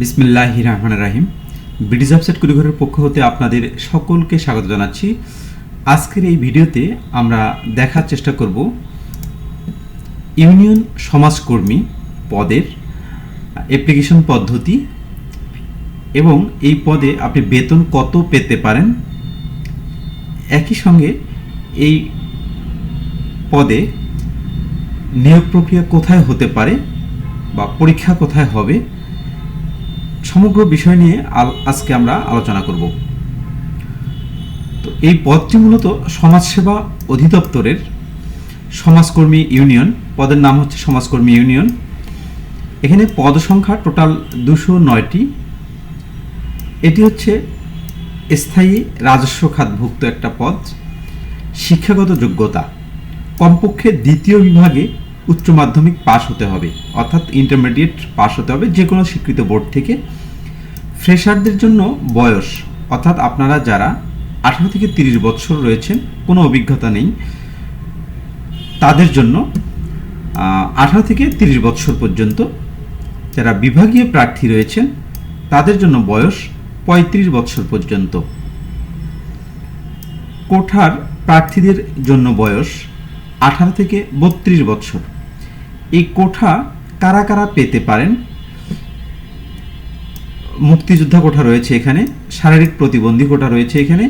বিসমিল্লাহ রহমান রাহিম। ব্রিটিশ ওয়েবসাইট কুড়িঘরের পক্ষ হতে আপনাদের সকলকে স্বাগত জানাচ্ছি। আজকের এই ভিডিওতে আমরা দেখার চেষ্টা করব ইউনিয়ন সমাজকর্মী পদের অ্যাপ্লিকেশন পদ্ধতি এবং এই পদে আপনি বেতন কত পেতে পারেন। একই সঙ্গে এই পদে নিয়োগ প্রক্রিয়া কোথায় হতে পারে বা পরীক্ষা কোথায় হবে সমগ্র বিষয় নিয়ে আজকে আমরা আলোচনা করব। তো এই পদটি মূলত সমাজসেবা অধিদপ্তরের সমাজকর্মী ইউনিয়ন। পদের নাম হচ্ছে সমাজকর্মী ইউনিয়ন। এখানে পদ সংখ্যা টোটাল দুশো নয়টি। এটি হচ্ছে স্থায়ী রাজস্ব খাতভুক্ত একটা পদ। শিক্ষাগত যোগ্যতা। কমপক্ষে দ্বিতীয় বিভাগে উচ্চ মাধ্যমিক পাশ হতে হবে, অর্থাৎ ইন্টারমিডিয়েট পাশ হতে হবে যে কোনো স্বীকৃত বোর্ড থেকে। ফ্রেশারদের জন্য বয়স, অর্থাৎ আপনারা যারা আঠারো থেকে তিরিশ বছর রয়েছেন, কোনো অভিজ্ঞতা নেই, তাদের জন্য আঠারো থেকে তিরিশ বছর পর্যন্ত যারা বিভাগীয় প্রার্থী রয়েছেন, তাদের জন্য বয়স পঁয়ত্রিশ বছর পর্যন্ত। কোঠার প্রার্থীদের জন্য বয়স আঠারো থেকে বত্রিশ বছর। এই কোঠা কারা কারা পেতে পারেন? মুক্তিযোদ্ধা কোঠা রয়েছে এখানে, শারীরিক প্রতিবন্ধী কোঠা রয়েছে এখানে,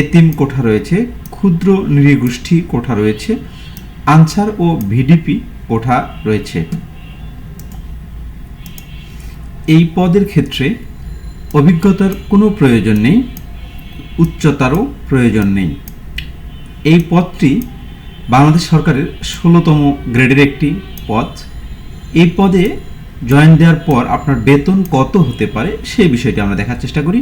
এতিম কোঠা রয়েছে, ক্ষুদ্র নৃগোষ্ঠী কোঠা রয়েছে, আনসার ও ভিডিপি কোঠা রয়েছে। এই পদের ক্ষেত্রে অভিজ্ঞতার কোনো প্রয়োজন নেই, উচ্চতারও প্রয়োজন নেই। এই পদটি বাংলাদেশ সরকারের ষোলোতম গ্রেডের একটি পদ। এই পদে জয়েন দেওয়ার পর আপনার বেতন কত হতে পারে সেই বিষয়টি আমরা দেখার চেষ্টা করি।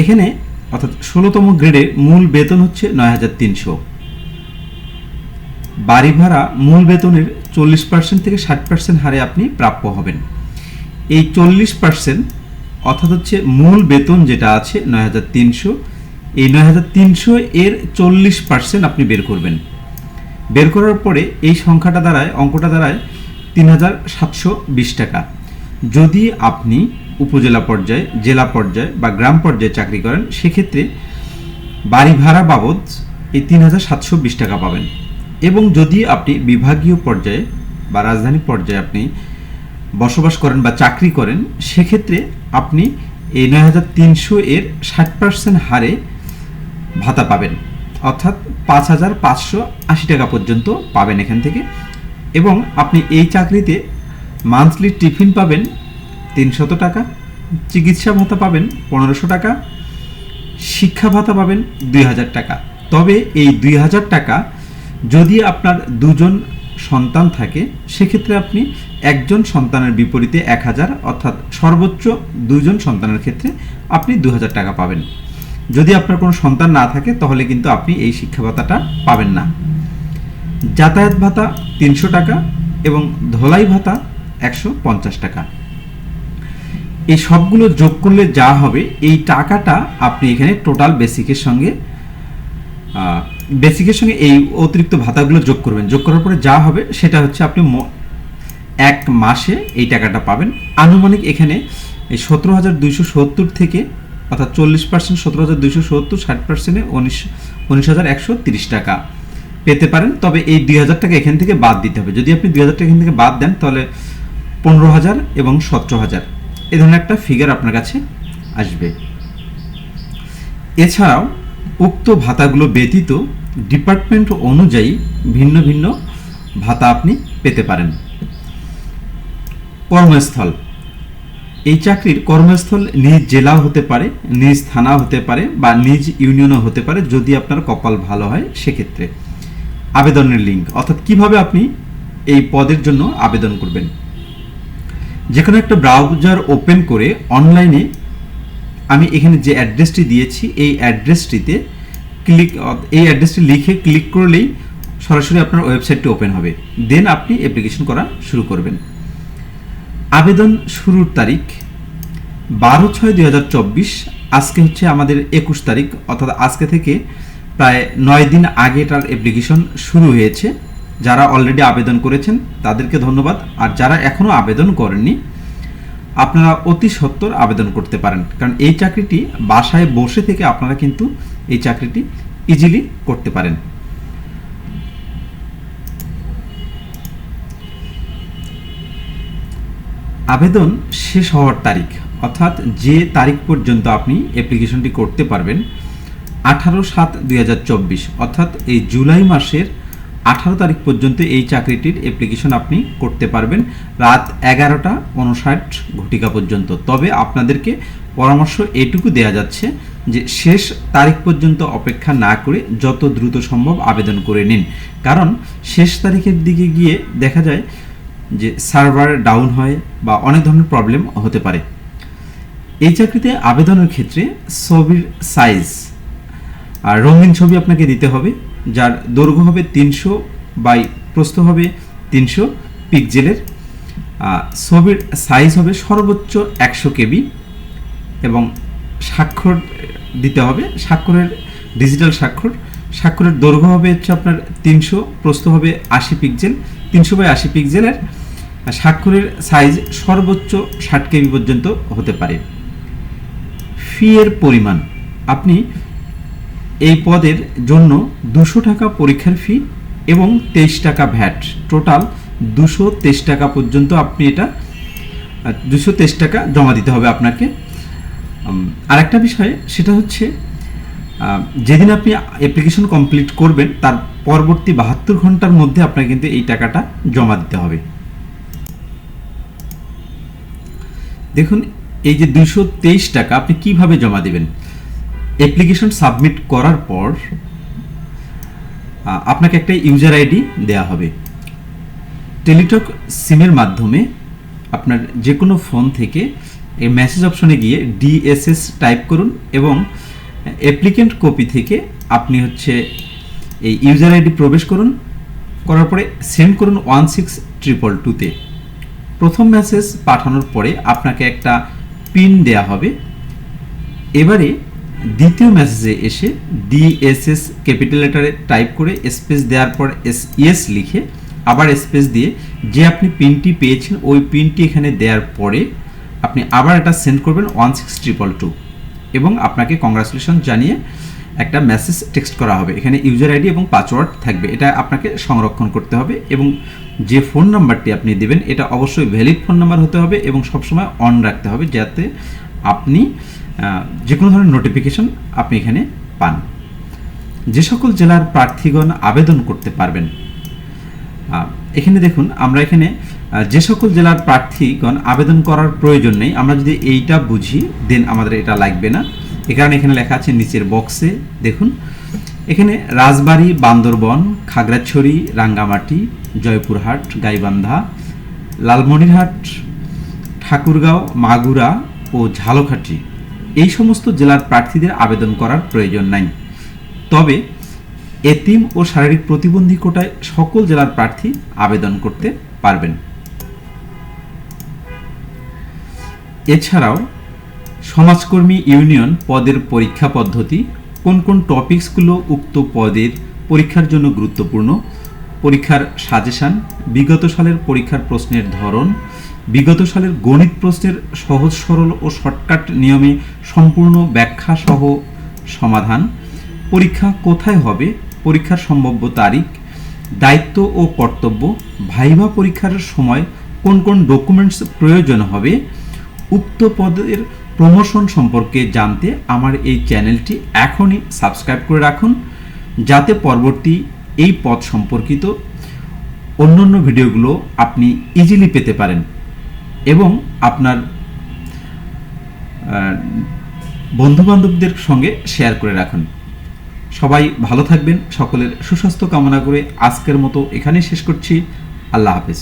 এখানে অর্থাৎ ষোলোতম গ্রেডে মূল বেতন হচ্ছে নয় হাজার তিনশো। বাড়ি ভাড়া মূল বেতনের চল্লিশ পার্সেন্ট থেকে ষাট পার্সেন্ট হারে আপনি প্রাপ্য হবেন। এই চল্লিশ পার্সেন্ট অর্থাৎ হচ্ছে মূল বেতন যেটা আছে নয় হাজার তিনশো, এই নয় হাজার তিনশো এর চল্লিশ পার্সেন্ট আপনি বের করবেন। বের করার পরে এই সংখ্যাটা দাঁড়ায়, অঙ্কটা দাঁড়ায় তিন হাজার সাতশো বিশ টাকা। যদি আপনি উপজেলা পর্যায়ে, জেলা পর্যায়ে বা গ্রাম পর্যায়ে চাকরি করেন, সেক্ষেত্রে বাড়ি ভাড়া বাবদ এই তিন হাজার সাতশো বিশ টাকা পাবেন। এবং যদি আপনি বিভাগীয় পর্যায়ে বা রাজধানী পর্যায়ে আপনি বসবাস করেন বা চাকরি করেন, সেক্ষেত্রে আপনি এই নয় হাজার তিনশো এর ষাট পার্সেন্ট হারে ভাতা পাবেন। অর্থাৎ পাঁচ হাজার পাঁচশো আশি টাকা পর্যন্ত পাবেন এখান থেকে। এবং আপনি এই চাকরিতে মান্থলি টিফিন পাবেন তিনশত টাকা, চিকিৎসা ভাতা পাবেন পনেরোশো টাকা, শিক্ষা ভাতা পাবেন দুই হাজার টাকা। তবে এই দুই হাজার টাকা যদি আপনার দুজন সন্তান থাকে, সেক্ষেত্রে আপনি একজন সন্তানের বিপরীতে এক হাজার, অর্থাৎ সর্বোচ্চ দুজন সন্তানের ক্ষেত্রে আপনি দু হাজার টাকা পাবেন। যদি আপনার কোনো সন্তান না থাকে, তাহলে কিন্তু আপনি এই শিক্ষা ভাতাটা পাবেন না। যাতায়াত ভাতা তিনশো টাকা এবং ধোলাই ভাতা একশো পঞ্চাশ টাকা। এই সবগুলো যোগ করলে যা হবে, এই টাকাটা আপনি এখানে টোটাল বেসিকের সঙ্গে বেসিকের সঙ্গে এই অতিরিক্ত ভাতাগুলো যোগ করবেন। যোগ করার পরে যা হবে, সেটা হচ্ছে আপনি এক মাসে এই টাকাটা পাবেন। আনুমানিক এখানে এই সতেরো হাজার দুইশো সত্তর থেকে অর্থাৎ চল্লিশ পার্সেন্ট সতেরো হাজার দুইশো সত্তর, ষাট পার্সেন্টে উনিশ উনিশ হাজার একশো তিরিশ টাকা। পেতে পারেন, তবে এই দুই হাজার টাকা এখান থেকে বাদ দিতে হবে। যদি আপনি দুই হাজার টাকা এখান থেকে বাদ দেন, তাহলে পনেরো হাজার এবং সতেরো হাজার। এ ধরনের একটা ফিগার আপনার কাছে আসবে। এছাড়াও উক্ত ভাতাগুলো ব্যতীত ডিপার্টমেন্ট অনুযায়ী ভিন্ন ভিন্ন ভাতা আপনি পেতে পারেন। কর্মস্থল। এই চাকরির কর্মস্থল নিজ জেলাও হতে পারে, নিজ থানা হতে পারে বা নিজ ইউনিয়নও হতে পারে যদি আপনার কপাল ভালো হয় সেক্ষেত্রে। আবেদনের লিঙ্ক। অর্থাৎ কীভাবে আপনি এই পদের জন্য আবেদন করবেন? যে কোনো একটা ব্রাউজার ওপেন করে অনলাইনে আমি এখানে যে অ্যাড্রেসটি দিয়েছি, এই অ্যাড্রেসটিতে ক্লিক, এই অ্যাড্রেসটি লিখে ক্লিক করলেই সরাসরি আপনার ওয়েবসাইটটি ওপেন হবে। দেন আপনি অ্যাপ্লিকেশন করা শুরু করবেন। আবেদন শুরুর তারিখ বারো ছয় দুই হাজার চব্বিশ। আজকে হচ্ছে আমাদের একুশ তারিখ, অর্থাৎ আজকে থেকে প্রায় নয় দিন আগে এটার অ্যাপ্লিকেশন শুরু হয়েছে। যারা অলরেডি আবেদন করেছেন, তাদেরকে ধন্যবাদ। আর যারা এখনও আবেদন করেননি, আপনারা অতি সত্বর আবেদন করতে পারেন। কারণ এই চাকরিটি বাসায় বসে থেকে আপনারা কিন্তু এই চাকরিটি ইজিলি করতে পারেন। আবেদন শেষ হওয়ার তারিখ, অর্থাৎ যে তারিখ পর্যন্ত আপনি অ্যাপ্লিকেশনটি করতে পারবেন, আঠারো সাত দুই অর্থাৎ এই জুলাই মাসের আঠারো তারিখ পর্যন্ত এই চাকরিটির অ্যাপ্লিকেশন আপনি করতে পারবেন। রাত এগারোটা উনষাট ঘটিকা পর্যন্ত। তবে আপনাদেরকে পরামর্শ এটুকু দেয়া যাচ্ছে যে, শেষ তারিখ পর্যন্ত অপেক্ষা না করে যত দ্রুত সম্ভব আবেদন করে নিন। কারণ শেষ তারিখের দিকে গিয়ে দেখা যায় যে সার্ভার ডাউন হয় বা অনেক ধরনের প্রবলেম হতে পারে। এই চাকরিতে আবেদনের ক্ষেত্রে ছবির সাইজ আর রঙিন ছবি আপনাকে দিতে হবে, যার দৈর্ঘ্য হবে তিনশো বাই প্রস্থ হবে তিনশো পিকজেলের ছবির সাইজ হবে সর্বোচ্চ একশো কেবি এবং স্বাক্ষর দিতে হবে, স্বাক্ষরের ডিজিটাল স্বাক্ষর। স্বাক্ষরের দৈর্ঘ্য হবে হচ্ছে আপনার তিনশো, প্রস্থ হবে আশি পিকজেল তিনশো বাই আশি পিকজেলের স্বাক্ষরের সাইজ সর্বোচ্চ ষাট কেবি পর্যন্ত হতে পারে। ফি এর পরিমাণ, আপনি এই পদের জন্য দুশো টাকা পরীক্ষার ফি এবং তেইশ টাকা ভ্যাট। টোটাল দুশো তেইশ টাকা পর্যন্ত আপনি এটা, দুশো তেইশ টাকা জমা দিতে হবে আপনাকে। আর একটা বিষয়, সেটা হচ্ছে যেদিন আপনি অ্যাপ্লিকেশন কমপ্লিট করবেন, তার পরবর্তী বাহাত্তর ঘণ্টার মধ্যে আপনাকে কিন্তু এই টাকাটা জমা দিতে হবে। দেখুন, এই যে দুশো টাকা আপনি কীভাবে জমা দিবেন? অ্যাপ্লিকেশন সাবমিট করার পর আপনাকে একটা ইউজার আইডি দেওয়া হবে। টেলিটক সিমের মাধ্যমে আপনার যে কোনো ফোন থেকে এই মেসেজ অপশনে গিয়ে ডিএসএস টাইপ করুন এবং অ্যাপ্লিকেন্ট কপি থেকে আপনি হচ্ছে এই ইউজার আইডি প্রবেশ করুন, করার পরে সেন্ড করুন ওয়ান সিক্স ট্রিপল টুতে প্রথম মেসেজ পাঠানোর পরে আপনাকে একটা পিন দেয়া হবে। এবারে দ্বিতীয় মেসেজে এসে ডিএসএস ক্যাপিটাল লেটারে টাইপ করে স্পেস দেওয়ার পর এস ইয়েস লিখে আবার স্পেস দিয়ে যে আপনি পিনটি পেয়েছেন, ওই পিনটি এখানে দেওয়ার পরে আপনি আবার এটা সেন্ড করবেন ওয়ান সিক্স ট্রিপল টু এবং আপনাকে কংগ্রাচুলেশন জানিয়ে একটা মেসেজ টেক্সট করা হবে। এখানে ইউজার আইডি এবং পাসওয়ার্ড থাকবে। এটা আপনাকে সংরক্ষণ করতে হবে এবং যে ফোন নাম্বারটি আপনি দেবেন, এটা অবশ্যই ভ্যালিড ফোন নাম্বার হতে হবে এবং সবসময় অন রাখতে হবে যাতে আপনি যে কোনো ধরনের নোটিফিকেশন আপনি এখানে পান। যে সকল জেলার প্রার্থীগণ আবেদন করতে পারবেন এখানে দেখুন, আমরা এখানে যে সকল জেলার প্রার্থীগণ আবেদন করার প্রয়োজন নেই, আমরা যদি এইটা বুঝি দেন আমাদের এটা লাগবে না। এ কারণে এখানে লেখা আছে নিচের বক্সে দেখুন। এখানে রাজবাড়ি, বান্দরবন, খাগড়াছড়ি, রাঙ্গামাটি, জয়পুরহাট, গাইবান্ধা, লালমনিরহাট, ঠাকুরগাঁও, মাগুরা ও ঝালকাঠি। এই সমস্ত জেলার প্রার্থীদের আবেদন করার প্রয়োজন নাই। তবে এতিম ও শারীরিক প্রতিবন্ধী কোটায় সকল জেলার প্রার্থী আবেদন করতে পারবেন। এছাড়াও, সমাজকর্মী ইউনিয়ন পদের পরীক্ষা পদ্ধতি, কোন কোন টপিকসগুলো উক্ত পদের পরীক্ষার জন্য গুরুত্বপূর্ণ, পরীক্ষার সাজেশান, বিগত সালের পরীক্ষার প্রশ্নের ধরন, বিগত সালের গণিত প্রশ্নের সহজ, সরল ও শর্টকাট নিয়মে সম্পূর্ণ ব্যাখ্যা সহ সমাধান, পরীক্ষা কোথায় হবে, পরীক্ষার সম্ভাব্য তারিখ, দায়িত্ব ও কর্তব্য, ভাইভা পরীক্ষার সময় কোন কোন ডকুমেন্টস প্রয়োজন হবে উক্ত পদের প্রমোশন সম্পর্কে জানতে আমার এই চ্যানেলটি এখনই সাবস্ক্রাইব করে রাখুন, যাতে পরবর্তী এই পদ সম্পর্কিত অন্যান্য ভিডিওগুলো আপনি ইজিলি পেতে পারেন এবং আপনার বন্ধুবান্ধবদের সঙ্গে শেয়ার করে রাখুন। সবাই ভালো থাকবেন, সকলের সুস্বাস্থ্য কামনা করে আজকের মতো এখানেই শেষ করছি। আল্লাহ হাফেজ।